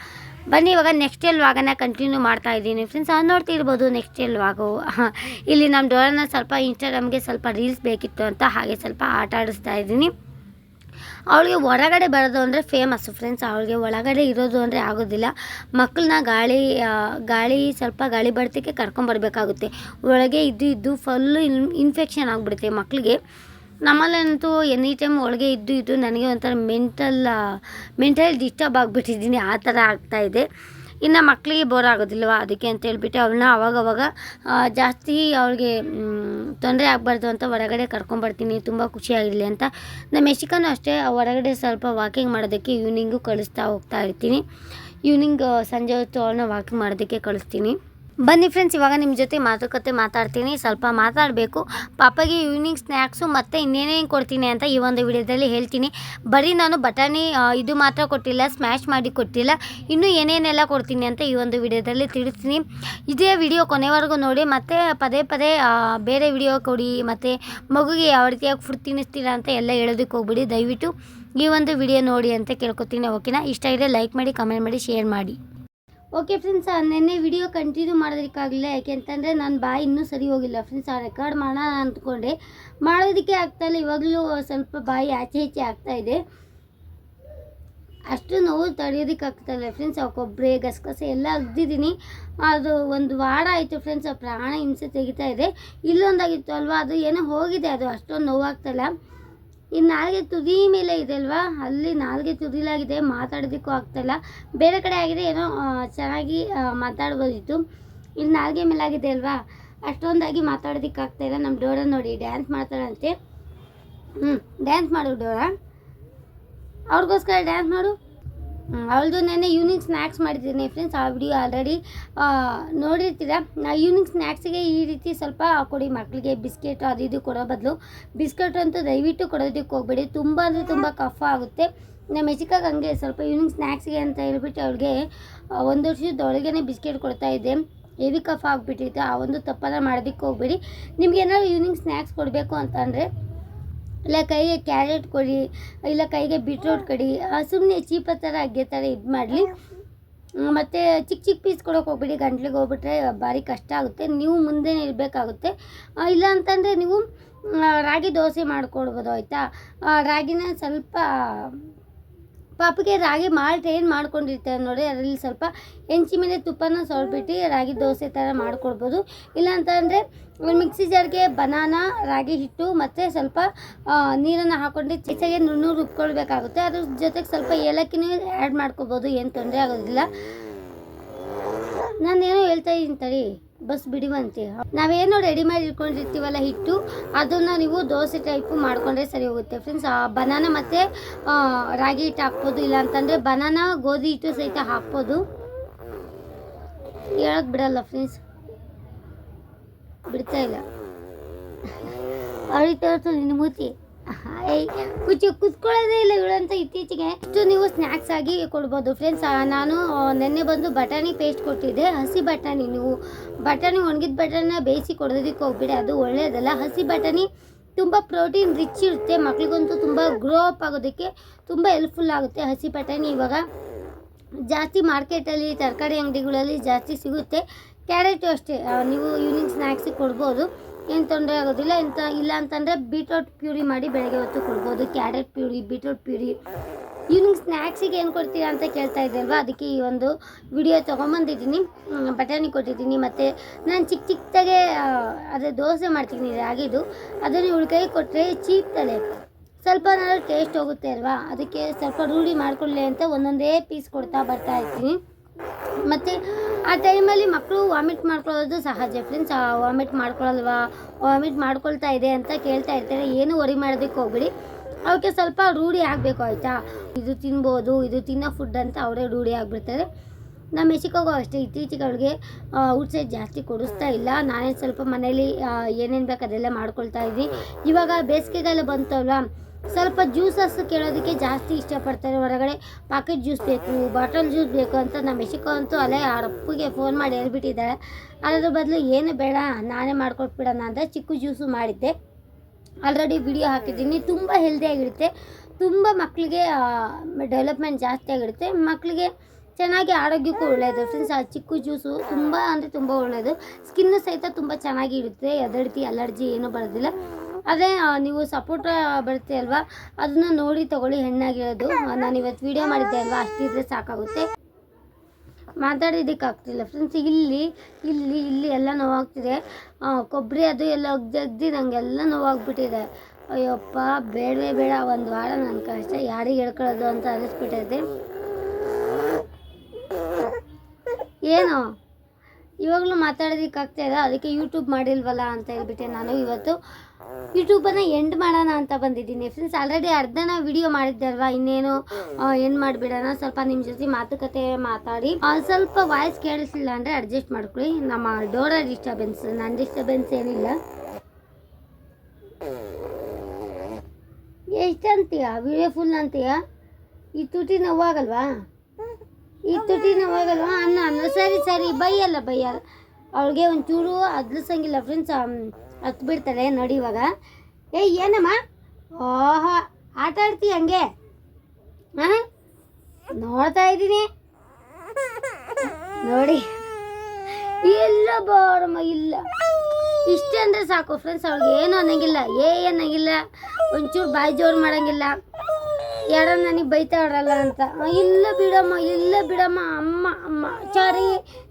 ಬನ್ನಿ, ಇವಾಗ ನೆಕ್ಸ್ಟ್ ಎಲ್ ವಾಗನ ಕಂಟಿನ್ಯೂ ಮಾಡ್ತಾ ಇದ್ದೀನಿ ಫ್ರೆಂಡ್ಸ್ ನೋಡ್ತಿರ್ಬೋದು ನೆಕ್ಸ್ಟ್ ಎಲ್ ವಾಗು ಇಲ್ಲಿ ನಮ್ಮ ಡೋರನ್ನ ಸ್ವಲ್ಪ ಇನ್ಸ್ಟಾಗ್ರಾಮ್ಗೆ ಸ್ವಲ್ಪ ರೀಲ್ಸ್ ಬೇಕಿತ್ತು ಅಂತ, ಹಾಗೆ ಸ್ವಲ್ಪ ಆಟ ಆಡಿಸ್ತಾ ಇದ್ದೀನಿ. ಅವಳಿಗೆ ಹೊರಗಡೆ ಬರೋದು ಅಂದರೆ ಫೇಮಸ್ಸು ಫ್ರೆಂಡ್ಸ್ ಅವಳಿಗೆ ಒಳಗಡೆ ಇರೋದು ಅಂದರೆ ಆಗೋದಿಲ್ಲ. ಮಕ್ಕಳನ್ನ ಗಾಳಿ ಗಾಳಿ, ಸ್ವಲ್ಪ ಗಾಳಿ ಬಡ್ತಕ್ಕೆ ಕರ್ಕೊಂಬರ್ಬೇಕಾಗುತ್ತೆ ಒಳಗೆ ಇದ್ದು ಇದ್ದು ಫುಲ್ಲು ಇನ್ ಇನ್ಫೆಕ್ಷನ್ ಆಗಿಬಿಡುತ್ತೆ ಮಕ್ಕಳಿಗೆ. ನಮ್ಮಲ್ಲಂತೂ ಎನಿ ಟೈಮ್ ಒಳಗೆ ಇದ್ದು ಇದ್ದು ನನಗೆ ಒಂಥರ ಮೆಂಟಲ್ ಮೆಂಟಲ್ ಡಿಸ್ಟರ್ಬ್ ಆಗಿಬಿಟ್ಟಿದ್ದೀನಿ. ಆ ಥರ ಆಗ್ತಾಯಿದೆ ಇನ್ನು ಮಕ್ಕಳಿಗೆ ಬೋರ್ ಆಗೋದಿಲ್ವ? ಅದಕ್ಕೆ ಅಂತ ಹೇಳ್ಬಿಟ್ಟು ಅವಳನ್ನ ಅವಾಗವಾಗ ಜಾಸ್ತಿ ಅವಳಿಗೆ ತೊಂದರೆ ಆಗಬಾರ್ದು ಅಂತ ಹೊರಗಡೆ ಕರ್ಕೊಂಬರ್ತೀನಿ, ತುಂಬ ಖುಷಿಯಾಗಿರಲಿ ಅಂತ. ನಮ್ಮ ಮೆಶಿಕನೂ ಅಷ್ಟೇ ಹೊರಗಡೆ ಸ್ವಲ್ಪ ವಾಕಿಂಗ್ ಮಾಡೋದಕ್ಕೆ ಈವ್ನಿಂಗು ಕಳಿಸ್ತಾ ಹೋಗ್ತಾ ಇರ್ತೀನಿ. ಈವ್ನಿಂಗ್ ಸಂಜೆ ಹೊತ್ತು ಅವಳನ್ನ ವಾಕಿಂಗ್ ಮಾಡೋದಕ್ಕೆ ಕಳಿಸ್ತೀನಿ. ಬನ್ನಿ ಫ್ರೆಂಡ್ಸ್ ಇವಾಗ ನಿಮ್ಮ ಜೊತೆ ಮಾತುಕತೆ ಮಾತಾಡ್ತೀನಿ. ಸ್ವಲ್ಪ ಮಾತಾಡಬೇಕು. ಪಾಪಗೆ ಈವ್ನಿಂಗ್ ಸ್ನ್ಯಾಕ್ಸು ಮತ್ತು ಇನ್ನೇನೇನು ಕೊಡ್ತೀನಿ ಅಂತ ಈ ಒಂದು ವಿಡಿಯೋದಲ್ಲಿ ಹೇಳ್ತೀನಿ. ಬರೀ ನಾನು ಬಟಾಣಿ ಇದು ಮಾತ್ರ ಕೊಟ್ಟಿಲ್ಲ ಸ್ಮ್ಯಾಶ್ ಮಾಡಿ ಕೊಟ್ಟಿಲ್ಲ. ಇನ್ನೂ ಏನೇನೆಲ್ಲ ಕೊಡ್ತೀನಿ ಅಂತ ಈ ಒಂದು ವಿಡಿಯೋದಲ್ಲಿ ತಿಳಿಸ್ತೀನಿ. ಇದೇ ವಿಡಿಯೋ ಕೊನೆವರೆಗೂ ನೋಡಿ, ಮತ್ತೆ ಪದೇ ಪದೇ ಬೇರೆ ವಿಡಿಯೋ ಕೊಡಿ, ಮತ್ತು ಮಗುಗೆ ಯಾವ ರೀತಿಯಾಗಿ ಫುಡ್ ತಿನ್ನಿಸ್ತೀರಾ ಅಂತ ಎಲ್ಲ ಹೇಳೋದಕ್ಕೆ ಹೋಗ್ಬಿಡಿ. ದಯವಿಟ್ಟು ಈ ಒಂದು ವಿಡಿಯೋ ನೋಡಿ ಅಂತ ಕೇಳ್ಕೊತೀನಿ, ಓಕೆನಾ? ಇಷ್ಟ ಇದ್ದರೆ ಲೈಕ್ ಮಾಡಿ ಕಮೆಂಟ್ ಮಾಡಿ ಶೇರ್ ಮಾಡಿ. ಓಕೆ ಫ್ರೆಂಡ್ಸ್ ನೆನ್ನೆ ವಿಡಿಯೋ ಕಂಟಿನ್ಯೂ ಮಾಡೋದಕ್ಕಾಗಲಿಲ್ಲ. ಯಾಕೆಂತಂದರೆ ನನ್ನ ಬಾಯಿ ಇನ್ನೂ ಸರಿ ಹೋಗಿಲ್ಲ. ಫ್ರೆಂಡ್ಸ್ ಆ ರೆಕಾರ್ಡ್ ಮಾಡೋಣ ಅಂದ್ಕೊಂಡೆ. ಮಾಡೋದಕ್ಕೆ ಆಗ್ತಾಯಿಲ್ಲ ಇವಾಗಲೂ ಸ್ವಲ್ಪ ಬಾಯಿ ಆಚೆ ಈಚೆ ಆಗ್ತಾಯಿದೆ ಅಷ್ಟು ನೋವು ತಡೆಯೋದಕ್ಕೆ ಆಗ್ತಾಯಿಲ್ಲ ಫ್ರೆಂಡ್ಸ್ ಕೊಬ್ಬರಿ, ಗಸಗಸೆ ಎಲ್ಲ ಅಗ್ದಿದ್ದೀನಿ ಅದು ಒಂದು ವಾರ ಆಯಿತು ಫ್ರೆಂಡ್ಸ್ ಆ ಪ್ರಾಣ ಹಿಂಸೆ ತೆಗಿತಾ ಇದೆ. ಇಲ್ಲೊಂದಾಗಿತ್ತು ಅಲ್ವಾ? ಅದು ಏನೋ ಹೋಗಿದೆ. ಅದು ಅಷ್ಟೊಂದು ನೋವಾಗ್ತಾಯಿಲ್ಲ ಇನ್ನು ನಾಲ್ಗೆ ತುದಿ ಮೇಲೆ ಇದೆ ಅಲ್ವಾ? ಅಲ್ಲಿ ನಾಲ್ಗೆ ತುದಿಲಾಗಿದೆ, ಮಾತಾಡೋದಕ್ಕೂ ಆಗ್ತಾಯಿಲ್ಲ ಬೇರೆ ಕಡೆ ಆಗಿದೆ, ಏನೋ ಚೆನ್ನಾಗಿ ಮಾತಾಡ್ಬೋದಿತ್ತು. ಇಲ್ಲಿ ನಾಲ್ಗೆ ಮೇಲೆ ಆಗಿದೆ ಅಲ್ವಾ? ಅಷ್ಟೊಂದಾಗಿ ಮಾತಾಡೋದಕ್ಕೆ ಆಗ್ತಾಯಿಲ್ಲ ನಮ್ಮ ಡೋರ ನೋಡಿ, ಡ್ಯಾನ್ಸ್ ಮಾಡ್ತಾಳಂತೆ. ಹ್ಞೂ ಡ್ಯಾನ್ಸ್ ಮಾಡು ಡೋರ. ಅವ್ರಿಗೋಸ್ಕರ ಡ್ಯಾನ್ಸ್ ಮಾಡು. ಅವಳದು ನೆನ್ನೆ ಈವ್ನಿಂಗ್ ಸ್ನ್ಯಾಕ್ಸ್ ಮಾಡಿದ್ದೀನಿ ಫ್ರೆಂಡ್ಸ್ ಆ ವಿಡಿಯೋ ಆಲ್ರೆಡಿ ನೋಡಿರ್ತೀರ? ನಾ ಈವ್ನಿಂಗ್ ಸ್ನ್ಯಾಕ್ಸಿಗೆ ಈ ರೀತಿ ಸ್ವಲ್ಪ ಕೊಡಿ ಮಕ್ಕಳಿಗೆ ಬಿಸ್ಕೆಟ್ ಅದು ಇದು ಕೊಡೋ ಬದಲು. ಬಿಸ್ಕೆಟ್ ಅಂತೂ ದಯವಿಟ್ಟು ಕೊಡೋದಕ್ಕೆ ಹೋಗ್ಬೇಡಿ. ತುಂಬ ಅಂದರೆ ತುಂಬ ಕಫ ಆಗುತ್ತೆ. ನಮ್ಮ ಹೆಚ್ಚಿಕಾಗ ಹಂಗೆ ಸ್ವಲ್ಪ ಈವ್ನಿಂಗ್ ಸ್ನ್ಯಾಕ್ಸಿಗೆ ಅಂತ ಹೇಳ್ಬಿಟ್ಟು ಅವಳಿಗೆ ಒಂದು ವರ್ಷದೊಳಗೇ ಬಿಸ್ಕೆಟ್ ಕೊಡ್ತಾ ಇದ್ದೆ. ಹೆವಿ ಕಫ ಆಗಿಬಿಟ್ಟಿತ್ತು. ಆ ಒಂದು ತಪ್ಪನ್ನ ಮಾಡೋದಕ್ಕೆ ಹೋಗ್ಬೇಡಿ. ನಿಮ್ಗೆ ಏನಾದ್ರು ಈವ್ನಿಂಗ್ ಸ್ನ್ಯಾಕ್ಸ್ ಕೊಡಬೇಕು ಅಂತಂದರೆ ಇಲ್ಲ, ಕೈಗೆ ಕ್ಯಾರೆಟ್ ಕೊಡಿ, ಇಲ್ಲ, ಕೈಗೆ ಬೀಟ್ರೂಟ್ ಕೊಡಿ ಸುಮ್ಮನೆ ಚೀಪ ಥರ ಅಗ್ಗೆ ಥರ ಇದು ಮಾಡಲಿ. ಮತ್ತು ಚಿಕ್ಕ ಚಿಕ್ಕ ಪೀಸ್ ಕೊಡೋಕೆ ಹೋಗ್ಬಿಡಿ, ಗಂಟ್ಲಿಗೆ ಹೋಗ್ಬಿಟ್ರೆ ಭಾರಿ ಕಷ್ಟ ಆಗುತ್ತೆ. ನೀವು ಮುಂದೆ ಇರಬೇಕಾಗುತ್ತೆ ಇಲ್ಲ ಅಂತಂದರೆ ನೀವು ರಾಗಿ ದೋಸೆ ಮಾಡ್ಕೊಡ್ಬೋದು, ಆಯಿತಾ? ರಾಗಿನ ಸ್ವಲ್ಪ ಪಾಪಗೆ ರಾಗಿ ಮಾಲ್ಟ್ ಏನು ಮಾಡ್ಕೊಂಡಿರ್ತಾರೆ ನೋಡಿ, ಅದರಲ್ಲಿ ಸ್ವಲ್ಪ ಹೆಂಚಿ ಮೇಲೆ ತುಪ್ಪನ ಸೊಳ್ಬಿಟ್ಟು ರಾಗಿ ದೋಸೆ ಥರ ಮಾಡ್ಕೊಡ್ಬೋದು. ಇಲ್ಲ ಅಂತಂದರೆ ಮಿಕ್ಸಿ ಜಾರ್ಗೆ ಬನಾನ, ರಾಗಿ ಹಿಟ್ಟು ಮತ್ತು ಸ್ವಲ್ಪ ನೀರನ್ನು ಹಾಕ್ಕೊಂಡು ಚಿಸಗೆ ನುಣ್ಣು ರುಬ್ಕೊಳ್ಬೇಕಾಗುತ್ತೆ. ಅದ್ರ ಜೊತೆಗೆ ಸ್ವಲ್ಪ ಏಲಕ್ಕಿನೂ ಆ್ಯಡ್ ಮಾಡ್ಕೋಬೋದು, ಏನು ತೊಂದರೆ ಆಗೋದಿಲ್ಲ. ನಾನು ಏನೋ ಹೇಳ್ತಾ ಇದ್ದೀನಿ ತಡಿ. ಬಸ್ ಬಿಡುವಂತೆ. ನಾವೇನು ರೆಡಿ ಮಾಡಿ ಇಟ್ಕೊಂಡಿರ್ತೀವಲ್ಲ ಹಿಟ್ಟು, ಅದನ್ನು ನೀವು ದೋಸೆ ಟೈಪು ಮಾಡ್ಕೊಂಡ್ರೆ ಸರಿ ಹೋಗುತ್ತೆ. ಫ್ರೆಂಡ್ಸ್ ಬನಾನ ಮತ್ತು ರಾಗಿ ಹಿಟ್ಟು ಹಾಕ್ಬೋದು, ಇಲ್ಲ ಅಂತಂದರೆ ಬನಾನ ಗೋಧಿ ಹಿಟ್ಟು ಸಹಿತ ಹಾಕ್ಬೋದು. ಹೇಳಕ್ ಬಿಡಲ್ಲ ಫ್ರೆಂಡ್ಸ್ ಬಿಡ್ತಾ ಇಲ್ಲ. *laughs* ಅವ್ರಿಗೆ ತೋರಿಸು ನಿನ್ನ ಕುಚ್ಚು, ಕುತ್ಕೊಳ್ಳೋದೇ ಇಲ್ಲ ಇವಳಂತ ಇತ್ತೀಚೆಗೆ ಇಷ್ಟು ನೀವು ಸ್ನ್ಯಾಕ್ಸ್ ಆಗಿ ಕೊಡ್ಬೋದು. ಫ್ರೆಂಡ್ಸ್ ನಾನು ನಿನ್ನೆ ಬಂದು ಬಟಾಣಿ ಪೇಸ್ಟ್ ಕೊಟ್ಟಿದ್ದೆ. ಹಸಿ ಬಟಾಣಿ ನೀವು. ಬಟಾಣಿ ಒಣಗಿದ ಬಟಾಣಿನ ಬೇಯಿಸಿ ಕೊಡೋದಕ್ಕೆ ಹೋಗ್ಬಿಡಿ. ಅದು ಒಳ್ಳೆಯದಲ್ಲ ಹಸಿ ಬಟಾಣಿ ತುಂಬ ಪ್ರೋಟೀನ್ ರಿಚ್ ಇರುತ್ತೆ. ಮಕ್ಳಿಗಂತೂ ತುಂಬ ಗ್ರೋ ಅಪ್ ಆಗೋದಕ್ಕೆ ತುಂಬ ಹೆಲ್ಪ್ಫುಲ್ ಆಗುತ್ತೆ ಹಸಿ ಬಟಾಣಿ. ಇವಾಗ ಜಾಸ್ತಿ ಮಾರ್ಕೆಟಲ್ಲಿ ತರಕಾರಿ ಅಂಗಡಿಗಳಲ್ಲಿ ಜಾಸ್ತಿ ಸಿಗುತ್ತೆ. ಕ್ಯಾರೆಟು ಅಷ್ಟೇ. ನೀವು ಈವ್ನಿಂಗ್ ಸ್ನ್ಯಾಕ್ಸಿಗೆ ಕೊಡ್ಬೋದು. ಏನು ತೊಂದರೆ ಆಗೋದಿಲ್ಲ. ಎಂತ ಇಲ್ಲ ಅಂತಂದರೆ ಬೀಟ್ರೋಟ್ ಪ್ಯೂರಿ ಮಾಡಿ ಬೆಳಗ್ಗೆ ಹೊತ್ತು ಕೊಡ್ಬೋದು. Carrot puree, beetroot puree. Evening ಸ್ನ್ಯಾಕ್ಸಿಗೆ ಏನು ಕೊಡ್ತೀರಾ ಅಂತ ಕೇಳ್ತಾ ಇದ್ದಲ್ವಾ? ಅದಕ್ಕೆ ಈ ಒಂದು ವಿಡಿಯೋ ತೊಗೊಂಬಂದಿದ್ದೀನಿ. ಬಟಾಣಿ ಕೊಟ್ಟಿದ್ದೀನಿ. ಮತ್ತು ನಾನು ಚಿಕ್ಕ ಚಿಕ್ಕದಾಗೆ ಅದೇ ದೋಸೆ ಮಾಡ್ತೀನಿ. ರಾಗಿದು ಅದನ್ನು ಉಳ್ಕೈ ಕೊಟ್ಟರೆ ಚೀಪ್ತದೆ ಸ್ವಲ್ಪ ನಾನು ಟೇಸ್ಟ್ ಹೋಗುತ್ತೆ ಅಲ್ವಾ? ಅದಕ್ಕೆ ಸ್ವಲ್ಪ ರೂಢಿ ಮಾಡಿಕೊಳ್ಳಿ ಅಂತ ಒಂದೊಂದೇ ಪೀಸ್ ಕೊಡ್ತಾ ಬರ್ತಾ ಇರ್ತೀನಿ ಮತ್ತು ಆ ಟೈಮಲ್ಲಿ ಮಕ್ಕಳು ವಾಮಿಟ್ ಮಾಡ್ಕೊಳ್ಳೋದು ಸಹಜ. ಫ್ರೆಂಡ್ಸ್ ವಾಮಿಟ್ ಮಾಡ್ಕೊಳ್ಳಲ್ವಾ ವಾಮಿಟ್ ಮಾಡ್ಕೊಳ್ತಾ ಇದೆ ಅಂತ ಕೇಳ್ತಾ ಇರ್ತಾರೆ. ಏನು ವರಿ ಮಾಡೋದಕ್ಕೆ ಹೋಗ್ಬಿಡಿ. ಅವಕ್ಕೆ ಸ್ವಲ್ಪ ರೂಢಿ ಆಗಬೇಕು, ಆಯಿತಾ? ಇದು ತಿನ್ಬೋದು, ಇದು ತಿನ್ನೋ ಫುಡ್ ಅಂತ ಅವರೇ ರೂಢಿ ಆಗಿಬಿಡ್ತಾರೆ. ನಮ್ಮ ಮೆಸಿಕೋಗೋ ಅಷ್ಟೇ. ಇತ್ತೀಚೆಗೆ ಅವಳಿಗೆ ಔಟ್ಸೈಡ್ ಜಾಸ್ತಿ ಕೊಡಿಸ್ತಾ ಇಲ್ಲ. ನಾನೇ ಸ್ವಲ್ಪ ಮನೇಲಿ ಏನೇನು ಬೇಕು ಅದೆಲ್ಲ ಮಾಡ್ಕೊಳ್ತಾ ಇದ್ವಿ ಇವಾಗ ಬೇಸಿಗೆಗಾಲ ಬಂತಲ್ವಾ? ಸ್ವಲ್ಪ ಜ್ಯೂಸಸ್ ಕೇಳೋದಕ್ಕೆ ಜಾಸ್ತಿ ಇಷ್ಟಪಡ್ತಾರೆ. ಹೊರಗಡೆ ಪಾಕೆಟ್ ಜ್ಯೂಸ್ ಬೇಕು, ಬಾಟಲ್ ಜ್ಯೂಸ್ ಬೇಕು ಅಂತ ನಮ್ಮ ಮೆಶಿಕೋ ಅಂತೂ ಅಲ್ಲೇ ಆ ಅಪ್ಪಗೆ ಫೋನ್ ಮಾಡಿ ಹೇಳ್ಬಿಟ್ಟಿದ್ದಾಳೆ. ಅದ್ರ ಬದಲು ಏನು ಬೇಡ, ನಾನೇ ಮಾಡ್ಕೊಟ್ಬಿಡೋಣ ಅಂತ ಚಿಕ್ಕ ಜ್ಯೂಸು ಮಾಡಿದ್ದೆ. ಆಲ್ರೆಡಿ ವಿಡಿಯೋ ಹಾಕಿದ್ದೀನಿ. ತುಂಬ ಹೆಲ್ದಿಯಾಗಿರುತ್ತೆ ತುಂಬ ಮಕ್ಕಳಿಗೆ ಡೆವಲಪ್ಮೆಂಟ್ ಜಾಸ್ತಿ ಆಗಿರುತ್ತೆ. ಮಕ್ಕಳಿಗೆ ಚೆನ್ನಾಗಿ ಆರೋಗ್ಯಕ್ಕೂ ಒಳ್ಳೆಯದು ಫ್ರೆಂಡ್ಸ್ ಆ ಚಿಕ್ಕು ಜ್ಯೂಸು ತುಂಬ ಅಂದರೆ ತುಂಬ ಒಳ್ಳೆಯದು ಸ್ಕಿನ್ನು ಸಹಿತ ತುಂಬ ಚೆನ್ನಾಗಿ ಇರುತ್ತೆ ರೀತಿ ಅಲರ್ಜಿ ಏನೂ ಬರೋದಿಲ್ಲ. ಅದೇ ನೀವು ಸಪೋರ್ಟ್ ಬರುತ್ತೆ ಅಲ್ವಾ? ಅದನ್ನ ನೋಡಿ ತಗೊಳ್ಳಿ ಹೆಣ್ಣಾಗಿರೋದು. ನಾನು ಇವತ್ತು ವಿಡಿಯೋ ಮಾಡಿದ್ದೆ ಅಲ್ವಾ? ಅಷ್ಟಿದ್ರೆ ಸಾಕಾಗುತ್ತೆ. ಮಾತಾಡಿದ್ದಕ್ಕಾಗ್ತಿಲ್ಲ. ಫ್ರೆಂಡ್ಸ್ ಇಲ್ಲಿ ಇಲ್ಲಿ ಇಲ್ಲಿ ಎಲ್ಲ ನೋವಾಗ್ತಿದೆ. ಕೊಬ್ಬರಿ ಅದು ಎಲ್ಲ ಅಗ್ದು ಅಗ್ದು ನನಗೆಲ್ಲ ನೋವಾಗ್ಬಿಟ್ಟಿದೆ. ಅಯ್ಯಪ್ಪ, ಬೇಡವೇ ಬೇಡ. ಒಂದು ವಾರ ನನ್ನ ಕಷ್ಟ. ಯಾರಿಗೆ ಹೇಳ್ಕೊಳ್ಳೋದು ಅಂತ ಅನಿಸ್ಬಿಟ್ಟೈತೆ ಏನು? ಇವಾಗಲೂ ಮಾತಾಡೋದಕ್ಕೆ ಇದೆ. ಅದಕ್ಕೆ ಯೂಟ್ಯೂಬ್ ಮಾಡಿಲ್ವಲ್ಲ ಅಂತ ಹೇಳ್ಬಿಟ್ಟೆ ನಾನು ಇವತ್ತು ಯೂಟ್ಯೂಬನ್ನು ಎಂಡ್ ಮಾಡೋಣ ಅಂತ ಬಂದಿದ್ದೀನಿ. ಫ್ರೆಂಡ್ಸ್ ಆಲ್ರೆಡಿ ಅರ್ಧನ ವಿಡಿಯೋ ಮಾಡಿದ್ದೆ ಅಲ್ವಾ? ಇನ್ನೇನು ಎಂಡ್ ಮಾಡಿಬಿಡೋಣ. ಸ್ವಲ್ಪ ನಿಮ್ಮ ಜೊತೆ ಮಾತುಕತೆ ಮಾತಾಡಿ. ಸ್ವಲ್ಪ ವಾಯ್ಸ್ ಕೇಳಿಸಿಲ್ಲ ಅಂದರೆ ಅಡ್ಜಸ್ಟ್ ಮಾಡ್ಕೊಳ್ಳಿ. ನಮ್ಮ ಡೋರ ಡಿಸ್ಟರ್ಬೆನ್ಸ್ ನನ್ನ ಡಿಸ್ಟರ್ಬೆನ್ಸ್ ಏನಿಲ್ಲ. ಎಷ್ಟಂತೀಯ? ವಿಡಿಯೋ ಫುಲ್ ಅಂತೀಯ? ಈ ತುಟಿ ನೋವಾಗಲ್ವಾ? ಈ ತುಟಿ ನೋವಾಗಲ್ವ ಅನ್ನ ಅನ್ನ. ಸರಿ ಸರಿ. ಬೈಯಲ್ಲ ಬೈಯಲ್ಲ. ಅವಳಿಗೆ ಒಂಚೂರು ಅದ್ಲಿಸಂಗಿಲ್ಲ ಫ್ರೆಂಡ್ಸ್ ಹತ್ತು ಬಿಡ್ತಾಳೆ ನೋಡಿ ಇವಾಗ. ಏ ಏನಮ್ಮ? ಓಹೋ ಆಟ ಆಡ್ತೀಯ ಹಂಗೆ? ಹಾಂ ನೋಡ್ತಾ ಇದ್ದೀನಿ. ನೋಡಿ. ಇಲ್ಲ ಬಾರಮ್ಮ ಇಲ್ಲ. ಇಷ್ಟೇ ಅಂದರೆ ಸಾಕು ಫ್ರೆಂಡ್ಸ್ ಅವ್ಳಿಗೆ ಏನು ಅನ್ನಂಗಿಲ್ಲ. ಏ ಅನ್ನಂಗಿಲ್ಲ. ಒಂಚೂರು ಬಾಯಿ ಜೋರು ಮಾಡಂಗಿಲ್ಲ. ಯಾರೋ ನನಗೆ ಬೈತಾವ್ರಲ್ಲ ಅಂತ. ಇಲ್ಲ ಬಿಡಮ್ಮ ಇಲ್ಲ ಬಿಡಮ್ಮ ಅಮ್ಮ ಅಮ್ಮ ಚರಿ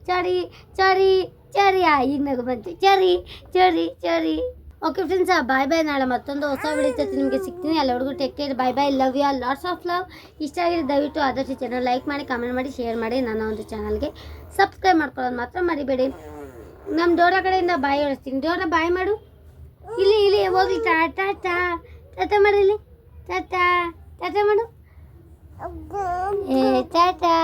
ಚರಿ ಚರಿ ಚರಿ ಆ, ಈಗ ನಗು ಬಂತು. ಚರಿ ಚರಿ ಚರಿ. ಓಕೆ ಫ್ರೆಂಡ್ಸ್ ಬಾಯ್ ಬಾಯ್ ನಾಳೆ ಮತ್ತೊಂದು ಹೊಸ ವಿಡಿಯೋ ನಿಮಗೆ ಸಿಗ್ತೀನಿ. ಎಲ್ಲರಿಗೂ take care bye bye love you lots of love ಇಷ್ಟ ಆಗಿದೆ ದಯವಿಟ್ಟು ಆದಷ್ಟು ಚಾನಲ್ ಲೈಕ್ ಮಾಡಿ ಕಮೆಂಟ್ ಮಾಡಿ ಶೇರ್ ಮಾಡಿ ನನ್ನ ಒಂದು ಚಾನಲ್ಗೆ ಸಬ್ಸ್ಕ್ರೈಬ್ ಮಾಡ್ಕೊಳ್ಳೋದು ಮಾತ್ರ ಮರಿಬೇಡಿ. ನಮ್ಮ ಡೋರ ಕಡೆಯಿಂದ ಬಾಯಿ ಹೊಡಿಸ್ತೀನಿ ಡೋರ ಬಾಯ್ ಮಾಡು. ಇಲ್ಲಿ ಇಲ್ಲಿ ಹೋಗಿ ಟಾಟಾ ಟಾ ಟಾಟಾ ಇಲ್ಲಿ ಟಾಟಾ ಟಾಟಾ ಮಾಡು ಏ ಟಾಟಾ